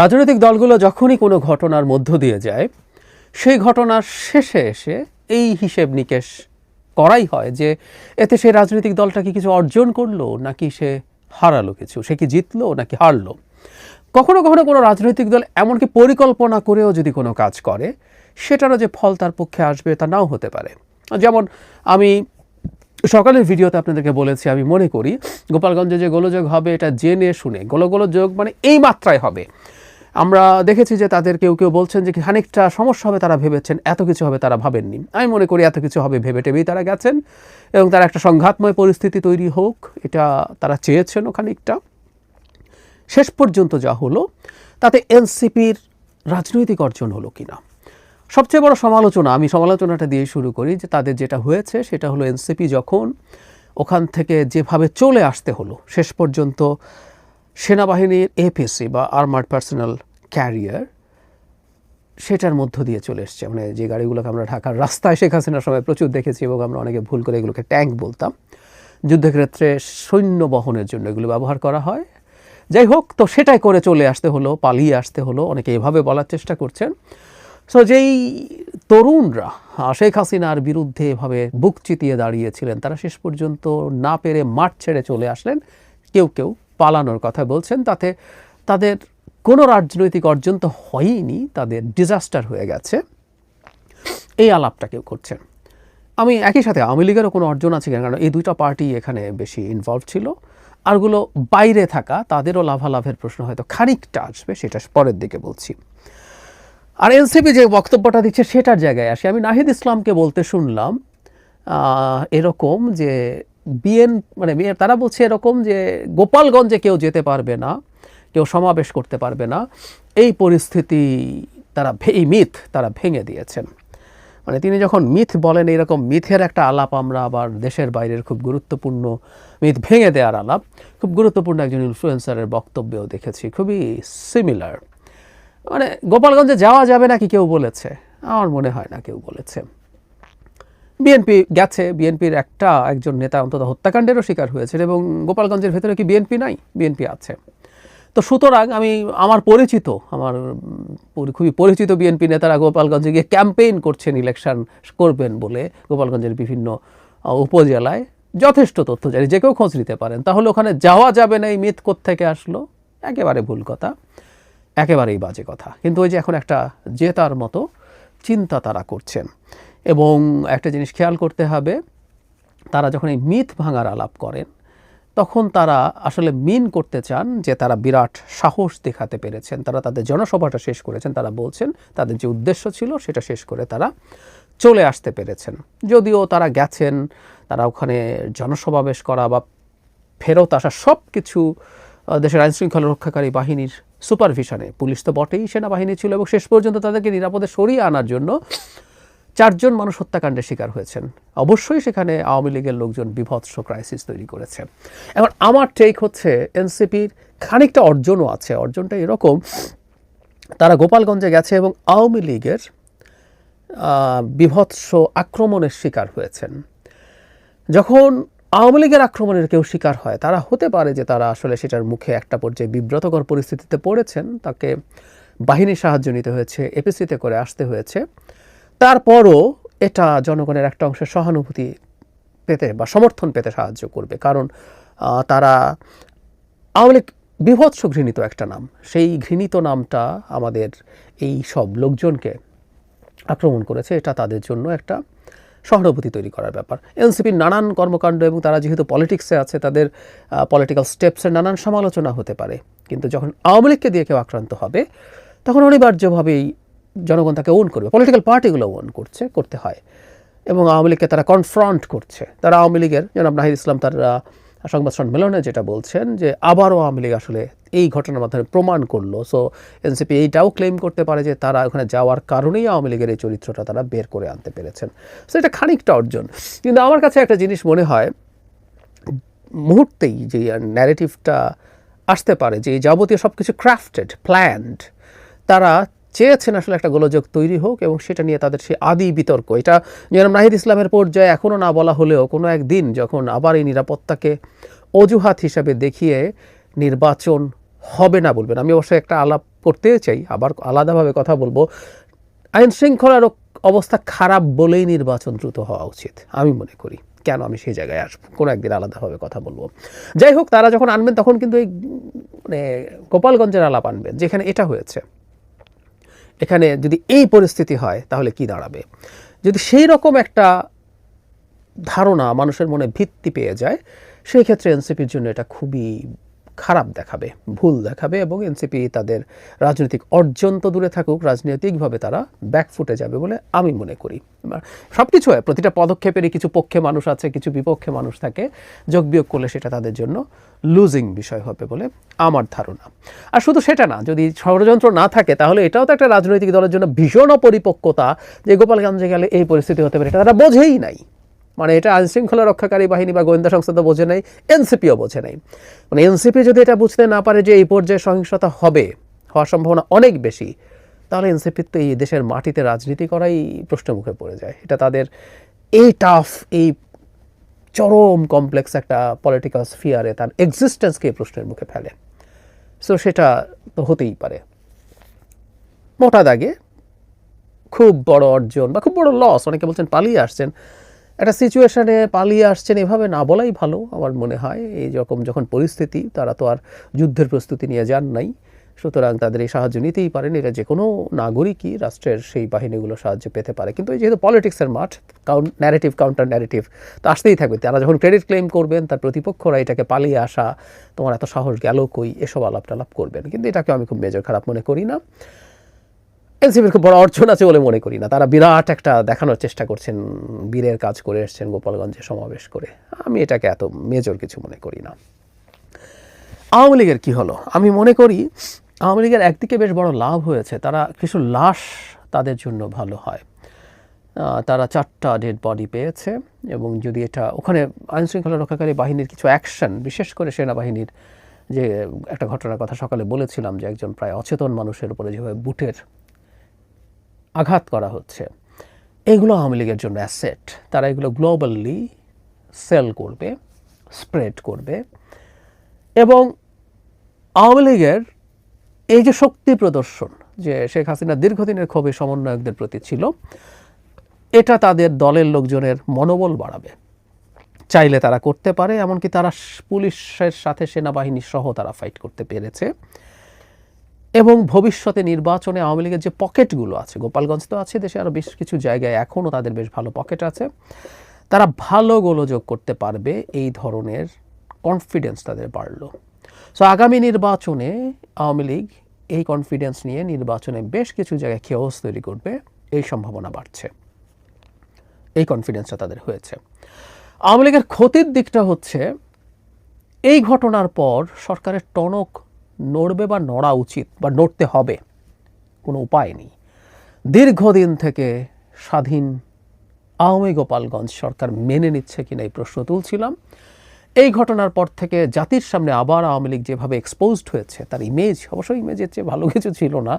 রাজনৈতিক দলগুলো যখনই কোনো ঘটনার মধ্য দিয়ে যায়, সেই ঘটনার শেষে এসে এই হিসেব নিকেশ করাই হয় যে এতে সেই রাজনৈতিক দলটা কি কিছু অর্জন করল নাকি সে হারালো কিছু? সে কি জিতলো নাকি হারলো? কখনো কখনো কোনো রাজনৈতিক দল এমনকি পরিকল্পনা করেও যদি কোনো কাজ করে, সেটারও যে ফল তার পক্ষে আসবে তা নাও হতে পারে। যেমন আমি সকালের ভিডিওতে আপনাদেরকে বলেছি, আমি মনে করি, গোপালগঞ্জে যে গোলযোগ হবে এটা জেনে শুনে, গোলগোলযোগ মানে এই মাত্রায় হবে। আমরা দেখেছি যে তাদের কেউ কেউ বলছেন যে খানিকটা সমস্যা হবে তারা ভেবেছেন, এত কিছু হবে তারা ভাবেননি। আমি মনে করি এত কিছু হবে ভেবে টেবেই তারা গেছেন এবং তারা একটা সংঘাতময় পরিস্থিতি তৈরি হোক, এটা তারা চেয়েছেন খানিকটা। শেষ পর্যন্ত যা হলো, তাতে এনসিপির রাজনৈতিক অর্জন হলো কিনা? সবচেয়ে বড় সমালোচনা, আমি সমালোচনাটা দিয়ে শুরু করি যে তাদের যেটা হয়েছে সেটা হলো এনসিপি যখন ওখান থেকে যেভাবে চলে আসতে হলো, শেষ পর্যন্ত সেনাবাহিনীর এপিসি বা আর্মার্ড পার্সোনাল ক্যারিয়ার সেটার মধ্য দিয়ে চলে এসছে। মানে যে গাড়িগুলোকে আমরা ঢাকার রাস্তায় শেখ হাসিনার সময় প্রচুর দেখেছি এবং আমরা অনেকে ভুল করে এগুলোকে ট্যাঙ্ক বলতাম। যুদ্ধক্ষেত্রে সৈন্য বহনের জন্য এগুলো ব্যবহার করা হয়। যাই হোক, তো সেটাই করে চলে আসতে হলো, পালিয়ে আসতে হলো, অনেকে এভাবে বলার চেষ্টা করছেন। সো যেই তরুণরা, শেখ হাসিনার বিরুদ্ধে এভাবে বুক চিতিয়ে দাঁড়িয়েছিলেন, তারা শেষ পর্যন্ত না পেরে মাঠ ছেড়ে চলে আসলেন। কেউ কেউ পালানোর কথা বলছেন, তাতে তাদের কোনো রাজনৈতিক অর্জন তো হয়ইনি, তাদের ডিজাস্টার হয়ে গেছে। এই আলাপটা কেউ করছেন। আমি একই সাথে আওয়ামী লীগেরও কোনো অর্জন আছে কিনা, কারণ এই দুইটা পার্টি এখানে বেশি ইনভলভ ছিল। আরগুলো বাইরে থাকা, তাদেরও লাভালাভের প্রশ্ন হয়তো খানিকটা আসবে, সেটা পরের দিকে বলছি। আর এনসিপি যে বক্তব্যটা দিচ্ছে, সেটার জায়গায় আসি। আমি নাহিদ ইসলামকে বলতে শুনলাম এরকম যে বিএন মানে তারা বলছে এরকম যে গোপালগঞ্জে কেউ যেতে পারবে না, কেউ সমাবেশ করতে পারবে না। এই পরিস্থিতি তারা এই মিথ তারা ভেঙে দিয়েছেন। মানে তিনি যখন মিথ বলেন এরকম মিথের একটা আলাপ আমরা আবার দেশের বাইরের খুব গুরুত্বপূর্ণ মিথ ভেঙে দেওয়ার আলাপ, খুব গুরুত্বপূর্ণ একজন ইনফ্লুয়েন্সারের বক্তব্যেও দেখেছি, খুবই সিমিলার মানে গোপালগঞ্জে যাওয়া যাবে নাকি কেউ বলেছে? আমার মনে হয় না কেউ বলেছে। বিএনপি গেছে বিএনপির একটা একজন নেতা অন্তত হত্যাকাণ্ডেরও শিকার হয়েছে এবং গোপালগঞ্জের ভেতরে কি বিএনপি নাই? বিএনপি আছে। তো সুতরাং আমি, আমার পরিচিত, আমার খুবই পরিচিত বিএনপি নেতারা গোপালগঞ্জে গিয়ে ক্যাম্পেইন করছেন, ইলেকশন করবেন বলে গোপালগঞ্জের বিভিন্ন উপজেলায় যথেষ্ট তথ্য জানি, যে কেউ খোঁজ নিতে পারেন। তাহলে ওখানে যাওয়া যাবে না, এই মিথ থেকে আসলো? একেবারে ভুল কথা, একেবারেই বাজে কথা। কিন্তু ওই যে এখন একটা জেতার মতো চিন্তা তারা করছেন। এবং একটা জিনিস খেয়াল করতে হবে, তারা যখন এই মিথ ভাঙার আলাপ করেন, তখন তারা আসলে মিন করতে চান যে তারা বিরাট সাহস দেখাতে পেরেছেন, তারা তাদের জনসভাটা শেষ করেছেন, তারা বলছেন তাদের যে উদ্দেশ্য ছিল সেটা শেষ করে তারা চলে আসতে পেরেছেন। যদিও তারা গেছেন, তারা ওখানে জনসমাবেশ করা বা ফেরত আসা সব কিছু দেশের আইন শৃঙ্খলা রক্ষাকারী বাহিনীর সুপারভিশনে, পুলিশ তো বটেই সেনাবাহিনী ছিল এবং শেষ পর্যন্ত তাদেরকে নিরাপদে সরিয়ে আনার জন্য চারজন মানুষ হত্যাকাণ্ডের শিকার হয়েছেন। অবশ্যই সেখানে আওয়ামী লীগের লোকজন বিভৎস ক্রাইসিস তৈরি করেছে। এখন আমার টেক হচ্ছে, এনসিপির খানিকটা অর্জনও আছে, অর্জনটা এরকম। তারা গোপালগঞ্জে গেছে এবং আওয়ামী লীগের বিভৎস আক্রমণের শিকার হয়েছেন। যখন আওয়ামী লীগের আক্রমণের কেউ শিকার হয়, তারা হতে পারে যে তারা আসলে সেটার মুখে একটা পর্যায়ে বিব্রতকর পরিস্থিতিতে পড়েছেন। তাকে বাহিনীর সাহায্য নিতে হয়েছে এপিসিতে করে আসতে হয়েছে। তারপরও এটা জনগণের একটা অংশের সহানুভূতি পেতে বা সমর্থন পেতে সাহায্য করবে। কারণ তারা আওয়ামী লীগ বিভৎস ঘৃণিত একটা নাম। সেই ঘৃণিত নামটা আমাদের এই সব লোকজনকে আক্রমণ করেছে। এটা তাদের জন্য একটা সহানুভূতি তৈরি করার ব্যাপার। এনসিপির নানান কর্মকাণ্ড এবং তারা যেহেতু পলিটিক্সে আছে, তাদের পলিটিক্যাল স্টেপসের নানান সমালোচনা হতে পারে। কিন্তু যখন আওয়ামী লীগকে দিয়ে কেউ আক্রান্ত হবে, তখন অনিবার্যভাবেই জনগণ তাকে ওন করবে। পলিটিক্যাল পার্টিগুলো ওন করছে, করতে হয়। এবং আওয়ামী লীগকে তারা কনফ্রন্ট করছে। তারা আওয়ামী লীগের, জনাব নাহিদ ইসলাম তার সংবাদ সম্মেলনে যেটা বলছেন যে, আবারও আওয়ামী লীগ আসলে এই ঘটনার মাধ্যমে প্রমাণ করল। সো এনসিপি এইটাও ক্লেম করতে পারে যে, তারা ওখানে যাওয়ার কারণেই আওয়ামী লীগের এই চরিত্রটা তারা বের করে আনতে পেরেছেন। সো এটা খানিকটা অর্জন। কিন্তু আমার কাছে একটা জিনিস মনে হয়, মুহূর্তেই যে ন্যারেটিভটা আসতে পারে, যে যাবতীয় সব কিছু ক্রাফটেড প্ল্যান্ড তারা চেয়েছেন আসলে একটা গোলযোগ তৈরি হোক এবং সেটা নিয়ে তাদের সেই আদি বিতর্ক। এটা যেরকম নাহিদ ইসলামের পর্যায়ে এখনও না বলা হলেও কোনো একদিন যখন আবার এই নিরাপত্তাকে অজুহাত হিসাবে দেখিয়ে নির্বাচন হবে না বলবেন। আমি অবশ্যই একটা আলাপ করতে চাই, আবার আলাদাভাবে কথা বলব। আইন শৃঙ্খলার অবস্থা খারাপ বলেই নির্বাচন দ্রুত হওয়া উচিত, আমি মনে করি। কেন আমি সেই জায়গায় আসব? কোনো একদিন আলাদাভাবে কথা বলব। যাই হোক, তারা যখন আনবেন তখন কিন্তু এই মানে গোপালগঞ্জের আলাপ আনবেন, যেখানে এটা হয়েছে। এখানে যদি এই পরিস্থিতি হয়, তাহলে কি দাঁড়াবে? যদি সেই রকম একটা ধারণা মানুষের মনে ভিত্তি পেয়ে যায়, সেই ক্ষেত্রে এনসিপির জন্য এটা খুবই খারাপ দেখাবে, ভুল দেখাবে এবং এনসিপি তাদের রাজনৈতিক অর্জন তো দূরে থাকুক, রাজনৈতিকভাবে তারা ব্যাকফুটে যাবে বলে আমি মনে করি। সব কিছু হয়, প্রতিটা পদক্ষেপেরই কিছু পক্ষে মানুষ আছে, কিছু বিপক্ষে মানুষ থাকে, যোগ বিয়োগ করলে সেটা তাদের জন্য লুজিং বিষয় হবে বলে আমার ধারণা। আর শুধু সেটা না, যদি ষড়যন্ত্র না থাকে, তাহলে এটাও তো একটা রাজনৈতিক দলের জন্য ভীষণ অপরিপক্কতা যে গোপালগঞ্জে গেলে এই পরিস্থিতি হতে পারে, এটা তারা বোঝেই নাই। মানে এটা আইনশৃঙ্খলা রক্ষাকারী বাহিনী বা গোয়েন্দা সংস্থা তো বোঝে নাই, এনসিপিও বোঝে নাই। মানে এনসিপি যদি এটা বুঝতে না পারে যে এই পর্যায়ে সহিংসতা হবে, হওয়ার সম্ভাবনা অনেক বেশি, তাহলে এনসিপির তো এই দেশের মাটিতে রাজনীতি করাই প্রশ্নের মুখে পড়ে যায়। এটা তাদের এই টাফ এই চরম কমপ্লেক্স একটা পলিটিক্যাল স্ফিয়ারে তার এক্সিস্টেন্সকে প্রশ্নের মুখে ফেলে। সো সেটা তো হতেই পারে। মোটা দাগে খুব বড় অর্জন বা খুব বড় লস অনেকে বলছেন পালিয়ে আসছেন। একটা সিচুয়েশনে পালিয়ে আসছেন এভাবে না বলাই ভালো আমার মনে হয়। এই রকম যখন পরিস্থিতি, তারা তো আর যুদ্ধের প্রস্তুতি নিয়ে যান নাই। সুতরাং তাদের এই সাহায্য নিতেই পারেন। এটা যে কোনো নাগরিকই রাষ্ট্রের সেই বাহিনীগুলো সাহায্য পেতে পারে। কিন্তু এই যেহেতু পলিটিক্সের মাঠ কাউন্ট ন্যারেটিভ কাউন্টার ন্যারেটিভ তো আসতেই থাকবে। তারা যখন ক্রেডিট ক্লেম করবেন, তার প্রতিপক্ষরা এটাকে পালিয়ে আসা, তোমার এত সাহস গেল কই? এসব আলাপ টালাপ করবেন। কিন্তু এটাকে আমি খুব মেজর খারাপ মনে করি না। এনসিপির খুব বড় অর্জন আছে বলে মনে করি না। তারা বিরাট একটা দেখানোর চেষ্টা করছেন, বীরের কাজ করে এসছেন গোপালগঞ্জে সমাবেশ করে। আমি এটাকে এত মেজর কিছু মনে করি না। আওয়ামী লীগের কী হলো? আমি মনে করি আওয়ামী লীগের একদিকে বেশ বড় লাভ হয়েছে, তারা কিছু লাশ তাদের জন্য ভালো হয়। তারা চারটা ডেড বডি পেয়েছে এবং যদি এটা ওখানে আইনশৃঙ্খলা রক্ষাকারী বাহিনীর কিছু অ্যাকশন বিশেষ করে সেনাবাহিনীর যে একটা ঘটনার কথা সকালে বলেছিলাম যে একজন প্রায় অচেতন মানুষের উপরে যেভাবে বুটের আঘাত করা হচ্ছে। এগুলো আওয়ামী লীগের জন্য অ্যাসেট। তারা এগুলো গ্লোবালি সেল করবে, স্প্রেড করবে। এবং আওয়ামী লীগের এই যে শক্তি প্রদর্শন যে শেখ হাসিনা দীর্ঘদিনের ক্ষোভে সমন্বয়কদের প্রতি ছিল, এটা তাদের দলের লোকজনের মনোবল বাড়াবে। চাইলে তারা করতে পারে, এমনকি তারা পুলিশের সাথে সেনাবাহিনী সহ তারা ফাইট করতে পেরেছে। এবং ভবিষ্যতে নির্বাচনে আওয়ামী লীগের যে পকেটগুলো আছে, গোপালগঞ্জ তো আছে, দেশে আরও বেশ কিছু জায়গায় এখনও তাদের বেশ ভালো পকেট আছে। তারা ভালো গোলযোগ করতে পারবে, এই ধরনের কনফিডেন্স তাদের বাড়লো। সো আগামী নির্বাচনে আওয়ামী লীগ এই কনফিডেন্স নিয়ে নির্বাচনে বেশ কিছু জায়গায় খেয়স তৈরি করবে, এই সম্ভাবনা বাড়ছে। এই কনফিডেন্সটা তাদের হয়েছে। আওয়ামী লীগের ক্ষতির দিকটা হচ্ছে, এই ঘটনার পর সরকারের টনক নড়বে বা নড়া উচিত বা নড়তে হবে, কোনো উপায় নেই। দীর্ঘদিন থেকে স্বাধীন আওয়ামী গোপালগঞ্জ সরকার মেনে নিচ্ছে কিনা এই প্রশ্ন তুলছিলাম। এই ঘটনার পর থেকে জাতির সামনে আবার আওয়ামী লীগ যেভাবে এক্সপোজড হয়েছে, তার ইমেজ অবশ্যই ইমেজের চেয়ে ভালো কিছু ছিল না।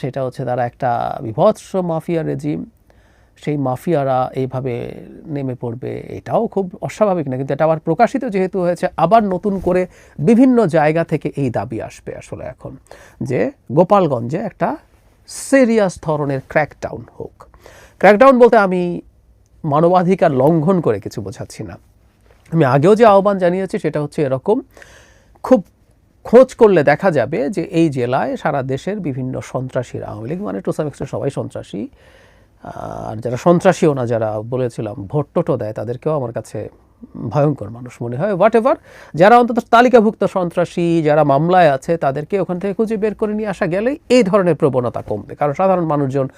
সেটা হচ্ছে তারা একটা বিভৎস মাফিয়া রেজিম সেই মাফিয়ারা এইভাবে নেমে পড়বে এটাও খুব অস্বাভাবিক না, কিন্তু এটা আবার প্রকাশিত যেহেতু হয়েছে, আবার নতুন করে বিভিন্ন জায়গা থেকে এই দাবি আসবে আসলে এখন যে গোপালগঞ্জে একটা সিরিয়াস ধরনের ক্র্যাকডাউন হোক। ক্র্যাকডাউন বলতে আমি মানবাধিকার লঙ্ঘন করে কিছু বোঝাচ্ছি না। আমি আগেও যে আহ্বান জানিয়েছি সেটা হচ্ছে এরকম। খুব খোঁজ করলে দেখা যাবে যে এই জেলায় সারা দেশের বিভিন্ন সন্ত্রাসীরা, আওয়ামী লীগ মানে টু সাম সবাই সন্ত্রাসী আর যারা সন্ত্রাসীও না, যারা বলেছিলাম, ভোট টোটো দেয়, তাদেরকেও আমার কাছে ভয়ঙ্কর মানুষ মনে হয়। হোয়াট এভার যারা অন্তত তালিকাভুক্ত সন্ত্রাসী, যারা মামলায় আছে, তাদেরকে ওখান থেকে খুঁজে বের করে নিয়ে আসা গেলেই এই ধরনের প্রবণতা কমবে। কারণ সাধারণ মানুষজন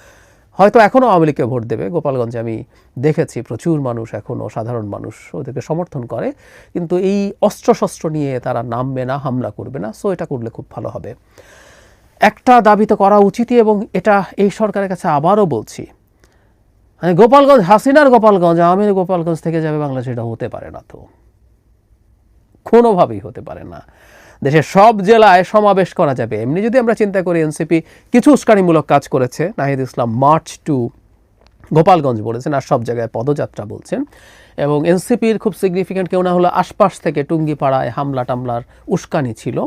হয়তো এখনও আওয়ামী লীগকে ভোট দেবে। গোপালগঞ্জে আমি দেখেছি প্রচুর মানুষ এখনও সাধারণ মানুষ ওদেরকে সমর্থন করে। কিন্তু এই অস্ত্রশস্ত্র নিয়ে তারা নামবে না, হামলা করবে না। সো এটা করলে খুব ভালো হবে। একটা দাবি তো করা উচিতই এবং এটা এই সরকারের কাছে আবারও বলছি। মানে গোপালগঞ্জ, হাসিনার গোপালগঞ্জ আমির গোপালগঞ্জ থেকে যাবে বাংলাদেশ এটা হতে পারে না তো। কোনোভাবেই হতে পারে না। দেশের সব জেলায় সমাবেশ করা যাবে। এমনি যদি আমরা চিন্তা করি, এনসিপি কিছু উস্কানিমূলক কাজ করেছে। নাহিদ ইসলাম মার্চ টু গোপালগঞ্জ বলেছেন, আর সব জায়গায় পদযাত্রা বলছেন। এবং এনসিপির খুব সিগনিফিক্যান্ট কেউ না হলো আশপাশ থেকে টুঙ্গিপাড়ায় হামলা টামলার উস্কানি ছিল।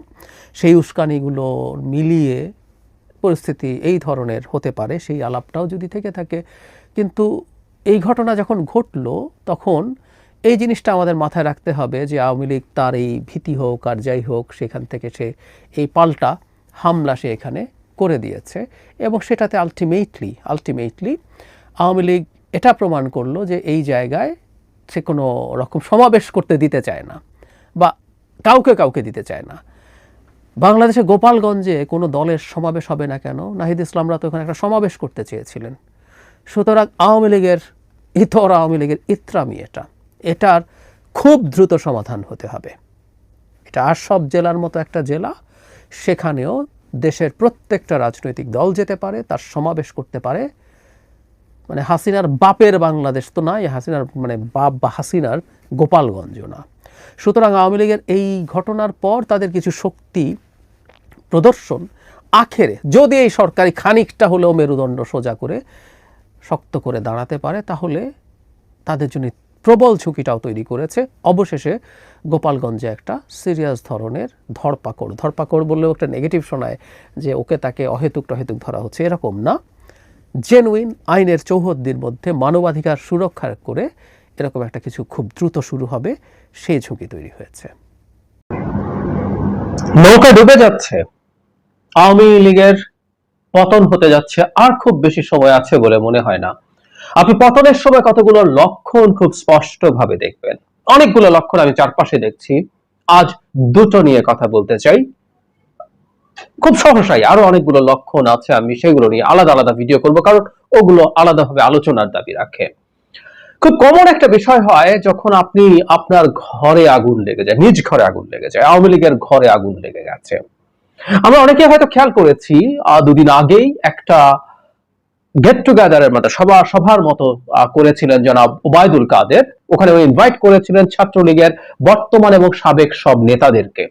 সেই উস্কানিগুলো মিলিয়ে পরিস্থিতি এই ধরনের হতে পারে, সেই আলাপটাও যদি থেকে থাকে। কিন্তু এই ঘটনা যখন ঘটলো, তখন এই জিনিসটা আমাদের মাথায় রাখতে হবে যে আওয়ামী লীগ তার এই ভীতি হোক আর যাই হোক, সেখান থেকে সে এই পাল্টা হামলা সে এখানে করে দিয়েছে এবং সেটাতে আলটিমেটলি আলটিমেটলি আওয়ামী লীগ এটা প্রমাণ করল যে এই জায়গায় সে কোনো রকম সমাবেশ করতে দিতে চায় না বা কাউকে কাউকে দিতে চায় না। বাংলাদেশে গোপালগঞ্জে কোনো দলের সমাবেশ হবে না কেন? নাহিদ ইসলামরা তো ওখানে একটা সমাবেশ করতে চেয়েছিলেন। সুতরাং আওয়ামী লীগের ইতর, আওয়ামী লীগের ইত্রামি এটা। এটার খুব দ্রুত সমাধান হতে হবে। এটা আর সব জেলার মতো একটা জেলা, সেখানেও দেশের প্রত্যেকটা রাজনৈতিক দল যেতে পারে, তার সমাবেশ করতে পারে। মানে হাসিনার বাপের বাংলাদেশ তো নাই, হাসিনার মানে বাপ বা হাসিনার গোপালগঞ্জও না। সুতরাং আওয়ামী লীগের এই ঘটনার পর তাদের কিছু শক্তি প্রদর্শন আখেরে। যদি এই সরকারি খানিকটা হলেও মেরুদণ্ড সোজা করে শক্ত করে দাঁড়াতে পারে, তাহলে তাদের জন্য প্রবল ঝুঁকিটাও তৈরি করেছে। অবশেষে গোপালগঞ্জে একটা সিরিয়াস ধরনের ধরপাকড়। ধরপাকড় বললেও একটা নেগেটিভ শোনায় যে ওকে তাকে অহেতুক টহেতুক ধরা হচ্ছে। এরকম না। জেনুইন আইনের চৌহদ্দির মধ্যে মানবাধিকার সুরক্ষা করে এরকম একটা কিছু খুব দ্রুত শুরু হবে, সেই ঝুঁকি তৈরি হয়েছে। নৌকা ডুবে যাচ্ছে। আওয়ামী লীগের পতন হতে যাচ্ছে, আর খুব বেশি সময় আছে বলে মনে হয় না। আপনি পতনের সময় কতগুলো লক্ষণ খুব স্পষ্ট ভাবে দেখবেন। অনেকগুলো লক্ষণ আমি চারপাশে দেখছি। আজ দুটো নিয়ে কথা বলতে চাই। খুব সহসাই আরও অনেকগুলো লক্ষণ আছে আমি সেগুলো নিয়ে আলাদা আলাদা ভিডিও করব, কারণ ওগুলো আলাদাভাবে আলোচনার দাবি রাখে। খুব কমন একটা বিষয় হয় যখন আপনি আপনার ঘরে আগুন লেগে যায়, নিজ ঘরে আগুন লেগে যায়, আওয়ামী লীগের ঘরে আগুন লেগে গেছে। আমরা অনেকে হয়তো খেয়াল করেছি দুদিন আগেই একটা গেট টুগেদারের মতো, সভা সভার মতো করেছিলেন জনাব ওবায়দুল কাদের। ওখানে ইনভাইট করেছিলেন ছাত্রলীগের বর্তমান এবং সাবেক সব নেতাদেরকে।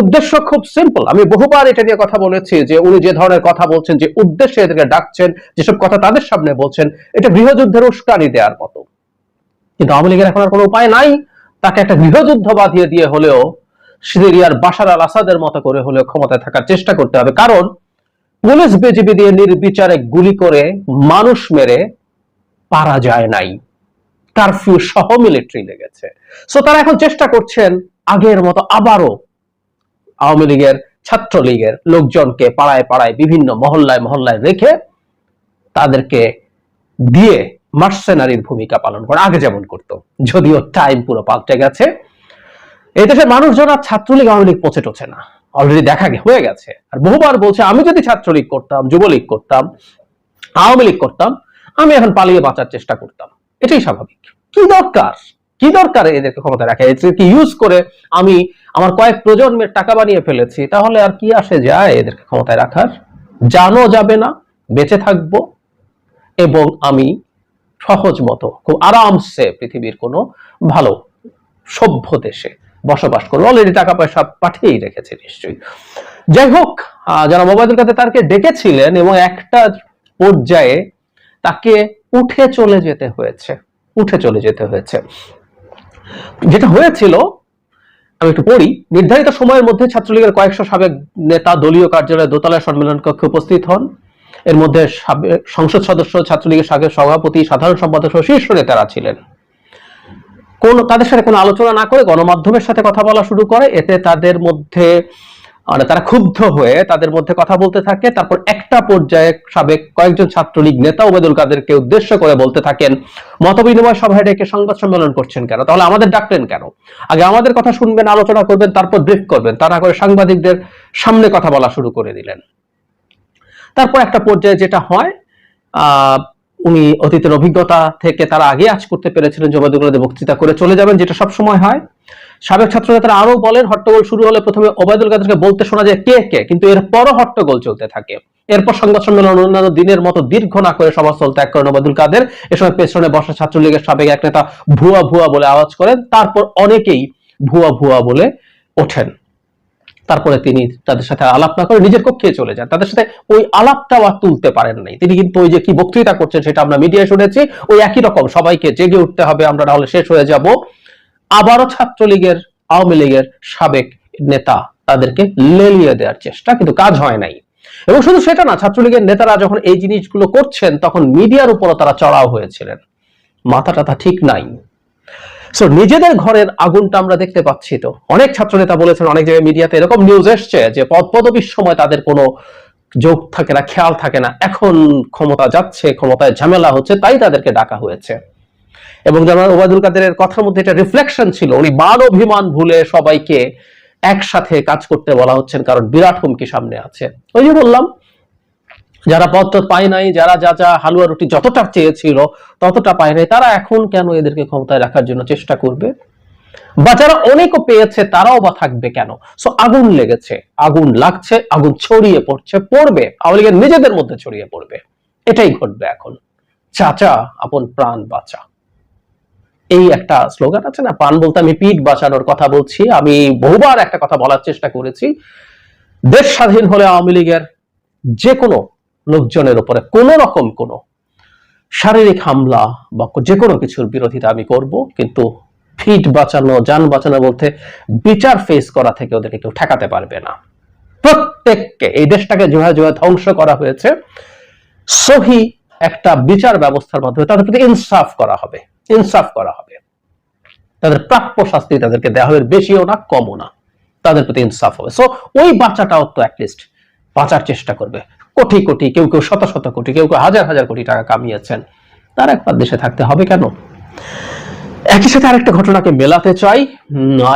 উদ্দেশ্য খুব সিম্পল আমি বহুবার এটা নিয়ে কথা বলেছি যে, উনি যে ধরনের কথা বলছেন, যে উদ্দেশ্যে এদেরকে ডাকছেন, যেসব কথা তাদের সামনে বলছেন, এটা গৃহযুদ্ধের উস্কানি দেওয়ার মতো। কিন্তু আওয়ামী লীগের এখন আর কোনো উপায় নাই। তাকে একটা গৃহযুদ্ধ বাঁধিয়ে দিয়ে হলেও সিরিয়ার বাশার আল আসাদের মতো করে হলেও ক্ষমতায় থাকার চেষ্টা করতে হবে। কারণ পুলিশ বিজিবি দিয়ে নির্বিচারে গুলি করে মানুষ মেরে পারা যায় নাই। কারফিউ সহ মিলিটারি লেগেছে। সো তারা এখন চেষ্টা করছেন আগের মতো আবারও আওয়ামী লীগের ছাত্রলীগের লোকজনকে পাড়ায় পাড়ায় বিভিন্ন মহল্লায় মহল্লায় রেখে তাদেরকে দিয়ে মার্সেনারির ভূমিকা পালন করে। আগে যেমন করতো, যদিও টাইম পুরো পাল্টে গেছে। এই দেশের মানুষজন আর ছাত্রলীগ আওয়ামী লীগ পচে টছে না। অলরেডি দেখা হয়ে গেছে। আর বহুবার বলছে, আমি যদি ছাত্রলীগ করতাম, যুবলীগ করতাম, আওয়ামী লীগ করতাম, আমি এখন পালিয়ে বাঁচার চেষ্টা করতাম। এটাই স্বাভাবিক। কি দরকার? কি দরকার এদেরকে ক্ষমতা রাখা? এদেরকে ইউজ করে আমি আমার কয়েক প্রজন্মের টাকা বানিয়ে ফেলেছি, তাহলে আর কি আসে যায় এদেরকে ক্ষমতায় রাখার? জানো যাবে না, বেঁচে থাকব, এবং আমি সহজ মতো, খুব আরামসে পৃথিবীর কোনো ভালো, সভ্য দেশে বসবাস করব। অলরেডি টাকা পয়সা পাঠিয়েই রেখেছে নিশ্চয়ই। যাই হোক যারা মোবাইল কাছে তাকে ডেকেছিলেন এবং একটা পর্যায়ে তাকে উঠে চলে যেতে হয়েছে, উঠে চলে যেতে হয়েছে। যেটা হয়েছিল, আমি একটু পড়ি, নির্ধারিত সময়ের মধ্যে ছাত্রলীগের কয়েকশো সাবেক নেতা, দলীয় কার্যালয়ে দোতলায় সম্মেলন কক্ষে উপস্থিত হন। এর মধ্যে সংসদ সদস্য, ছাত্রলীগের সাবেক সভাপতি, সাধারণ সম্পাদক সহ শীর্ষ নেতারা ছিলেন। কোন, তাদের সাথে কোনো আলোচনা না করে গণমাধ্যমের সাথে কথা বলা শুরু করে। এতে তাদের মধ্যে মানে তারা ক্ষুব্ধ হয়ে তাদের মধ্যে কথা বলতে থাকে। তারপর একটা পর্যায়ে সাবেক কয়েকজন ছাত্রলীগ নেতা ওবেদুল কাদেরকে উদ্দেশ্য করে বলতে থাকেন মতবিনিময় সভায় ডেকে সংবাদ সম্মেলন করছেন কেন? তাহলে আমাদের ডাকলেন কেন? আগে আমাদের কথা শুনবেন, আলোচনা করবেন, তারপর ব্রিফ করবেন। তা না করে সাংবাদিকদের সামনে কথা বলা শুরু করে দিলেন। তারপর একটা পর্যায়ে যেটা হয় উনি অতীতের অভিজ্ঞতা থেকে তারা আগে আজ করতে পেরেছিলেন জবাদুল্লাহ বক্তৃতা করে চলে যাবেন, যেটা সব সময় হয়। সাবেক ছাত্র নেতারা আরও বলেন, হট্টগোল শুরু হলে প্রথমে ওবায়দুল কাদেরকে বলতে শোনা যায় কে কে, কিন্তু এরপরও হট্টগোল চলতে থাকে। এরপর সংবাদ সম্মেলন অন্যান্য দিনের মতো দীর্ঘ না করে সভাস্থল ত্যাগ করেন ওবায়দুল কাদের। এ সময় পেছনে বসা ছাত্রলীগের সাবেক এক নেতা ভুয়া ভুয়া বলে আওয়াজ করেন। তারপর অনেকেই ভুয়া ভুয়া বলে ওঠেন। তারপরে তিনি তাদের সাথে আলাপ না করে নিজের কক্ষে চলে যান। তাদের সাথে ওই আলাপটাও আর তুলতে পারেন নাই। তিনি কিন্তু ওই যে কি বক্তৃতা করছেন সেটা আমরা মিডিয়ায় শুনেছি, ওই একই রকম, সবাইকে জেগে উঠতে হবে, আমরা নাহলে শেষ হয়ে যাব। আবারও ছাত্রলীগের, আওয়ামী লীগের সাবেক নেতা তাদেরকে লেলিয়ে দেওয়ার চেষ্টা, কিন্তু কাজ হয় নাই। এবং শুধু সেটা না, ছাত্রলীগের নেতারা যখন এই জিনিসগুলো করছেন, তখন মিডিয়ার উপরও তারা চড়াও হয়েছিলেন। মাথা টাথা ঠিক নাই। সো নিজেদের ঘরের আগুনটা আমরা দেখতে পাচ্ছি তো। অনেক ছাত্র নেতা বলেছেন, অনেক জায়গায় মিডিয়াতে এরকম নিউজ এসছে যে পদ পদবীর সময় তাদের কোনো যোগ থাকে না, খেয়াল থাকে না। এখন ক্ষমতা যাচ্ছে, ক্ষমতায় ঝামেলা হচ্ছে, তাই তাদেরকে ডাকা হয়েছে। এবং যেমন ওবায়দুল কাদেরের কথার মধ্যে এটা রিফ্লেকশন ছিল, উনি মান অভিমান ভুলে সবাইকে একসাথে কাজ করতে বলা হচ্ছেন, কারণ বিরাট হুমকি সামনে আছে। ওই যে বললাম যারা টদ পায় নাই, যারা যা যা হালুয়া রুটি যতটা চেয়েছিল ততটা পায় নাই, তারা এখন কেন এদেরকে ক্ষমতায় রাখার জন্য চেষ্টা করবে? বা যারা অনেকও পেয়েছে, তারাও বা থাকবে কেন? সো আগুন লেগেছে, আগুন লাগছে, আগুন ছড়িয়ে পড়ছে, পড়বে, আওয়ামী লীগের নিজেদের মধ্যে ছড়িয়ে পড়বে। এটাই ঘটবে এখন। চাচা, আপন প্রাণ বাঁচা। এই একটা স্লোগান আছে না, প্রাণ বলতে আমি পিঠ বাঁচানোর কথা বলছি, আমি বহুবার একটা কথা বলার চেষ্টা করেছি। দেশ স্বাধীন হলে আওয়ামী লীগের যে কোনো লোকজনের উপরে কোনো রকম কোনো শারীরিক হামলা বা যে কোনো কিছুর বিরোধিতা আমি করব, কিন্তু ফিট বাঁচানো, যান বাঁচানো বলতে বিচার ফেস করা থেকে ওদেরকে কেউ ঠেকাতে পারবে না। প্রত্যেককে এই দেশটাকে জোয়া জোয়া ধ্বংস করা হয়েছে। সহি একটা বিচার ব্যবস্থার মাধ্যমে তাদের প্রতি ইনসাফ করা হবে, ইনসাফ করা হবে। তাদের প্রাপ্য শাস্তি তাদেরকে দেওয়া হবে, বেশিও না, কমও না। তাদের প্রতি ইনসাফ হবে। সো ওই বাচ্চাটাও তো অ্যাটলিস্ট বাঁচার চেষ্টা করবে। কোটি কোটি, কেউ কেউ শত শত কোটি, কেউ কেউ হাজার হাজার কোটি টাকা কামিয়েছেন। তার একবার দেশে থাকতে হবে কেন? একই সাথে আরেকটা ঘটনাকে মেলাতে চাই।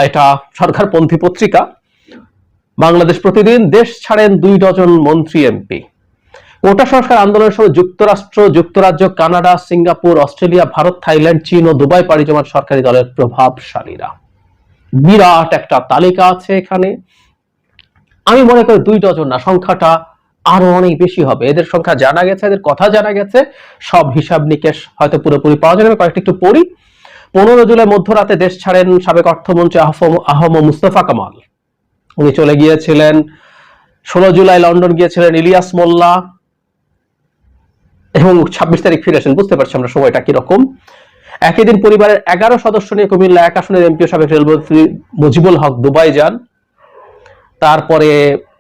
এটা সরকারপন্থী পত্রিকা। বাংলাদেশ প্রতিদিন দেশ ছাড়েন দুই ডজন মন্ত্রী এমপি। কোটা সংস্কার আন্দোলনের সময় যুক্তরাষ্ট্র, যুক্তরাজ্য, Canada, Singapore, Australia, Bharat, Thailand, চীন ও দুবাই পাড়ি জমান সরকারি দলের প্রভাবশালীরা। বিরাট একটা তালিকা আছে এখানে। আমি মনে করি দুই ডজন না, সংখ্যাটা আরও অনেক বেশি হবে। এদের সংখ্যা জানা গেছে, এদের কথা জানা গেছে। সব হিসাব নিকেশ হয়তো পুরোপুরি পাওয়া যাবে। কয়েকটা একটু পড়ি। পনেরো জুলাই মধ্যরাতে দেশ ছাড়েন সাবেক অর্থমন্ত্রী আহম মুস্তফা কামাল। উনি চলে গিয়েছিলেন। ষোলো জুলাই লন্ডন গিয়েছিলেন ইলিয়াস মোল্লা। এবং ছাব্বিশ তারিখ ফিরে আসেন। বুঝতে পারছি আমরা সময়টা কীরকম। একই দিন পরিবারের এগারো সদস্য নিয়ে কুমিল্লা এক আসনের এমপিও সাবেক রেলমন্ত্রী মুজিবুল হক দুবাই যান। তারপরে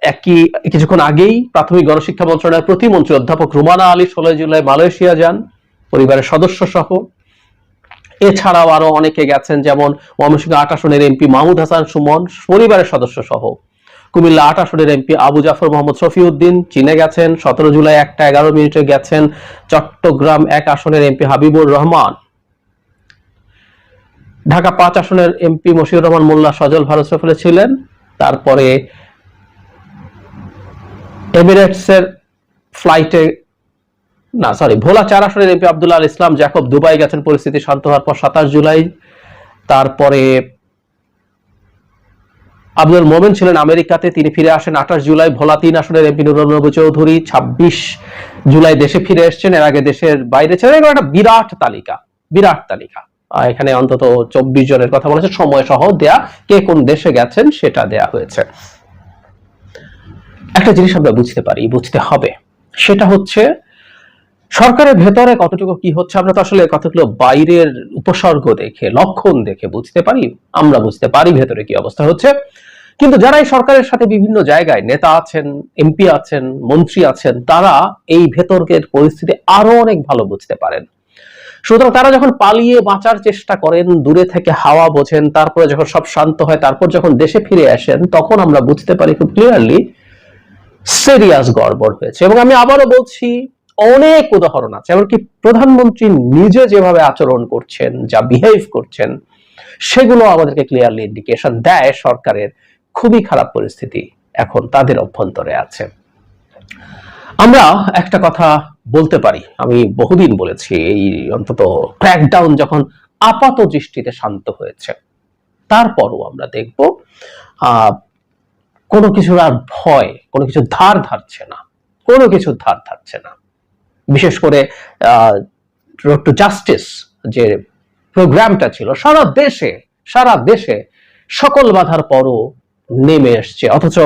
একই কিছুক্ষণ আগেই প্রাথমিক গণশিক্ষা মন্ত্রণালয়ের প্রতিমন্ত্রী অধ্যাপক রুমানা আলী ষোলো জুলাই মালয়েশিয়া যান, পরিবারের সদস্য সহ এছাড়াও আরও অনেকে গেছেন, যেমন ময়মনসিংহ আট আসনের এমপি মাহমুদ হাসান সুমন, পরিবারের সদস্য সহ কুমিল্লা আট আসনের এমপি আবু জাফর মোহাম্মদ শফিউদ্দিন চীনে গেছেন, সতেরো জুলাই একটা এগারো মিনিটে গেছেন চট্টগ্রাম এক আসনের এমপি হাবিবুর রহমান। ঢাকা পাঁচ আসনের এমপি মশিউর রহমান মোল্লা সজল ভারত সফরে ছিলেন, তারপরে এমিরেটসের ফ্লাইটে না সরি ভোলা চার আসনের এমপি আব্দুল্লাহ আল ইসলাম জ্যাকব দুবাই গেছেন, পরিস্থিতি শান্ত হওয়ার পর সাতাশ জুলাই। তারপরে আব্দুল মোমেন ছিলেন আমেরিকাতে, তিনি ফিরে আসেন আঠাশ জুলাই, ভোলা তিন আসনের এমপি নুরুল নবী চৌধুরী, ছাব্বিশ জুলাই দেশে ফিরে এসেছেন, এর আগে দেশের বাইরে ছিলেন, এগুলো একটা বিরাট তালিকা বিরাট তালিকা। এখানে অন্তত চব্বিশ জনের কথা বলেছে সময় সহ দেয়া কে কোন দেশে গেছেন সেটা দেয়া হয়েছে। একটা জিনিস আমরা বুঝতে পারি, বুঝতে হবে। সেটা হচ্ছে, সরকারের ভেতরে কতটুকু কি হচ্ছে, আমরা তো আসলে কতগুলো বাইরের উপসর্গ দেখে, লক্ষণ দেখে বুঝতে পারি, আমরা বুঝতে পারি ভেতরে কি অবস্থা হচ্ছে। কিন্তু যারা এই সরকারের সাথে বিভিন্ন জায়গায় নেতা আছেন, এমপি আছেন, মন্ত্রী আছেন, তারা এই ভেতরের পরিস্থিতি আরও অনেক ভালো বুঝতে পারেন। সুতরাং তারা যখন পালিয়ে বাঁচার চেষ্টা করেন, দূরে থেকে হাওয়া বোঝেন, তারপরে যখন সব শান্ত হয়, তারপর যখন দেশে ফিরে আসেন, তখন আমরা বুঝতে পারি খুব ক্লিয়ারলি সিরিয়াস গড়বড় হয়েছে। এবং আমি আবারও বলছি, অনেক উদাহরণ আছে। এমনকি প্রধানমন্ত্রী নিজে যেভাবে আচরণ করছেন, যা বিহেভ করছেন, সেগুলো আমাদেরকে ক্লিয়ারলি ইন্ডিকেশন দেয় সরকারের খুবই খারাপ পরিস্থিতি এখন তাদের অভ্যন্তরে আছে। আমরা একটা কথা বলতে পারি। আমি বহুদিন বলেছি, এই অন্তত ক্র্যাকডাউন যখন আপাত দৃষ্টিতে শান্ত হয়েছে, তারপরও আমরা দেখব কোনো কিছুর আর ভয়, কোনো কিছু ধার ধারছে না, কোনো কিছু ধার ধারছে না। বিশেষ করে রোড টু জাস্টিস যে প্রোগ্রামটা ছিল, সারা দেশে সারা দেশে সকল বাধার পরও নেমে এসছে। অথচ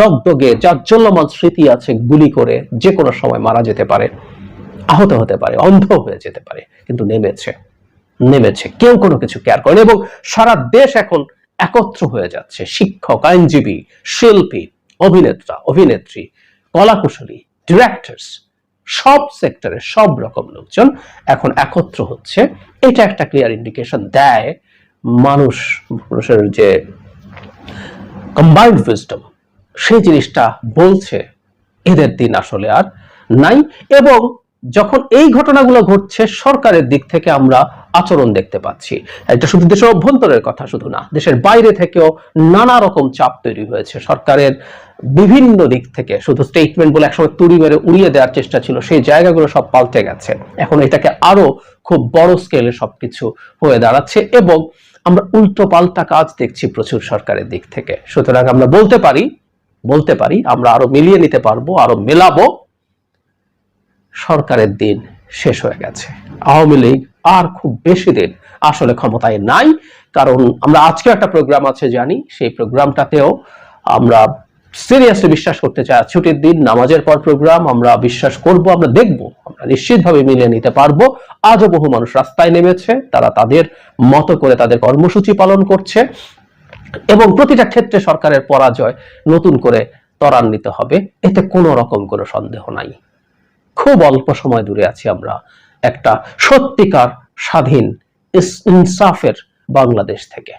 দগদগে যার জাজ্জল্যমান স্মৃতি আছে গুলি করে যে কোনো সময় মারা যেতে পারে, আহত হতে পারে, অন্ধ হয়ে যেতে পারে, কিন্তু নেমেছে নেমেছে। কেউ কোনো কিছু কেয়ার করেন এবং সারা দেশ এখন একত্র হয়ে যাচ্ছে। শিক্ষক, আইনজীবী, শিল্পী, অভিনেতা, অভিনেত্রী, কলাকুশলী ডিরেক্টরস সব সেক্টরে সব রকম লোকজন এখন একত্র হচ্ছে। এটা একটা ক্লিয়ার ইন্ডিকেশন দেয় মানুষ, মানুষের যে কম্বাইন্ড উইজডম সেই জিনিসটা বলছে। এদের দিন আসলে আর নাই। এবং যখন এই ঘটনাগুলো ঘটছে, সরকারের দিক থেকে আমরা আচরণ দেখতে পাচ্ছি। এটা শুধু দেশের অভ্যন্তরের কথা শুধু না, দেশের বাইরে থেকেও নানা রকম চাপ তৈরি হয়েছে। সরকারের বিভিন্ন দিক থেকে শুধু স্টেটমেন্ট বলে একসময় তুড়ি মেরে উড়িয়ে দেওয়ার চেষ্টা ছিল, সেই জায়গাগুলো সব পাল্টে গেছে। এখন এটাকে আরও খুব বড় স্কেলে সবকিছু হয়ে দাঁড়াচ্ছে এবং আমরা উল্টো পাল্টা কাজ দেখছি প্রচুর সরকারের দিক থেকে। সুতরাং আমরা বলতে পারি বলতে পারি, আমরা আরও মিলিয়ে নিতে পারব, আরও মেলাবো। সরকারের দিন শেষ হয়ে গেছে। আওয়ামী লীগ আর খুব বেশি দিন আসলে ক্ষমতায় নাই। কারণ আমরা আজকে একটা প্রোগ্রাম আছে জানি, সেই প্রোগ্রামটাতেও আমরা সিরিয়াসলি বিশ্বাস করতে চাই ছুটির দিন, নামাজের পর প্রোগ্রাম আমরা বিশ্বাস করব, আমরা দেখব, আমরা নিশ্চিতভাবে মিলিয়ে নিতে পারব। আজও বহু মানুষ রাস্তায় নেমেছে, তারা তাদের মতো করে তাদের কর্মসূচি পালন করছে এবং প্রতিটা ক্ষেত্রে সরকারের পরাজয় নতুন করে ত্বরান্বিত হবে। এতে কোনো রকম কোনো সন্দেহ নাই। খুব অল্প সময় দূরে আছি আমরা। একটা সত্যিকার স্বাধীন ইনসাফের বাংলাদেশ থেকে।